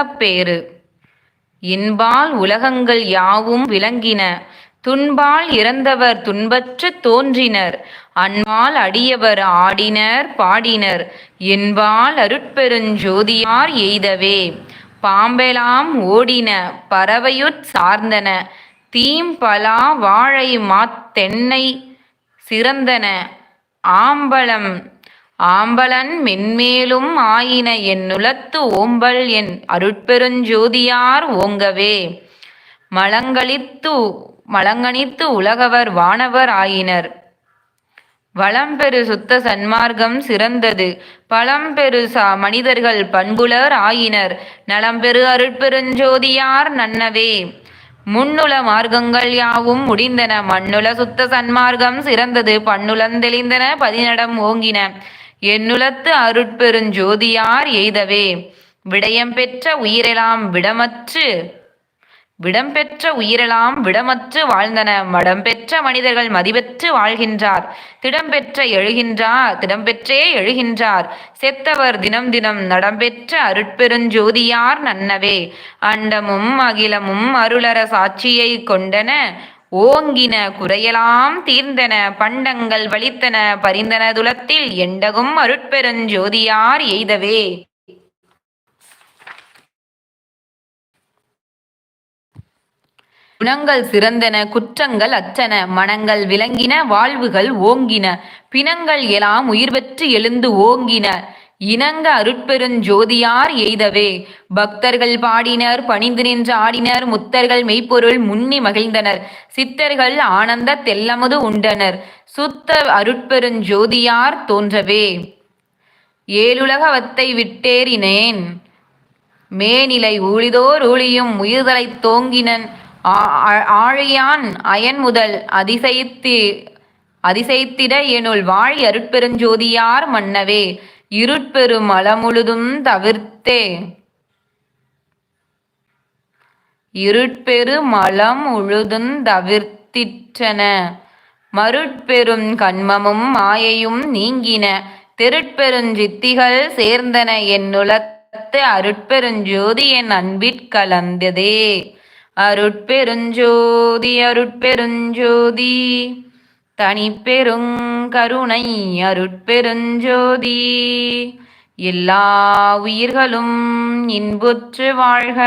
பேறு இன்பால் உலகங்கள் யாவும் விளங்கின. துன்பால் இறந்தவர் துன்பற்றுத் தோன்றினர். அன்பால் அடியவர் ஆடினர் பாடினர். என்பால் அருட்பெருஞ்சோதியார் எய்தவே. பாம்பெலாம் ஓடின பறவையுட் சார்ந்தன. தீம்பலா வாழை மாத் தென்னை சிறந்தன. ஆம்பலம் ஆம்பலன் மென்மேலும் ஆயின என்னுளத்து ஓம்பல் என் அருட்பெருஞ்சோதியார் ஓங்கவே. மலங்களித்து மலங்கணித்து உலகவர் வானவர் ஆயினர். வளம்பெரு சுத்த சன்மார்க்கம் சிறந்தது. பழம்பெரு சா மனிதர்கள் பண்புலர் ஆயினர். நலம்பெரு அருட்பெருஞ்சோதியார் நன்னவே. முன்னுல மார்க்கங்கள் யாவும் முடிந்தன. மண்ணுல சுத்த சன்மார்க்கம் சிறந்தது. பண்ணுலந்தெளிந்தன பதினடம் ஓங்கின. என்னுலத்து அருட்பெருஞ்சோதியார் எய்தவே. விடயம் பெற்ற உயிரெலாம் விடமற்று விடம் பெற்ற உயிரெலாம் விடமற்று வாழ்ந்தன. மடம் பெற்ற மனிதர்கள் மதிபெற்று வாழ்கின்றார். திடம் பெற்ற எழுகின்றார் திடம் பெற்றே எழுகின்றார். செத்தவர் தினம் தினம் நடம்பெற்ற அருட்பெருஞ்சோதியார் நன்னவே. அண்டமும் அகிலமும் அருளர சாட்சியை கொண்டன. ஓங்கின குறையலாம் தீர்ந்தன பண்டங்கள் வலித்தன பரிந்தன துலத்தில் எண்டகும் அருட்பெருஞ்சோதியார் எய்தவே. குணங்கள் சிறந்தன குற்றங்கள் அச்சன மனங்கள் விளங்கின வாழ்வுகள் ஓங்கின பிணங்கள் எல்லாம் உயிர் பெற்று எழுந்து ஓங்கின. இணங்க அருட்பெருஞ்சோதியார் எய்தவே. பக்தர்கள் பாடினர் பணிந்து நின்று ஆடினர் முத்தர்கள் மெய்ப்பொருள் முன்னி மகிழ்ந்தனர். சித்தர்கள் ஆனந்த தெல்லமுது உண்டனர். சுத்த அருட்பெருஞ்சோதியார் தோன்றவே. ஏழுலகவத்தை விட்டேறினேன். மேனிலை ஊழிதோர் ஊழியும் உயிர்தலைத் தோங்கினன். ஆழியான் அயன் முதல் அதிசயித்து அதிசயித்திட எனுள் வாழி அருட்பெருஞ்சோதியார் மன்னவே. இருட்பெரு மலமுழுதும் தவிர்த்தே. இருட்பெரு மலம் உழுதுந் தவிர்த்திற்றன. மருட்பெரும் கண்மமும் மாயையும் நீங்கின. திருட்பெருஞ்சித்திகள் சேர்ந்தன சேர்ந்தன என்னுலத்து அருட்பெருஞ்சோதி என் அன்பிற்கலந்ததே அருட்பெருஞ்சோதி அருட்பெருஞ்சோதி தனிப்பெருங்கருணை அருட்பெருஞ்சோதி. எல்லா உயிர்களும் இன்புற்று வாழ்க.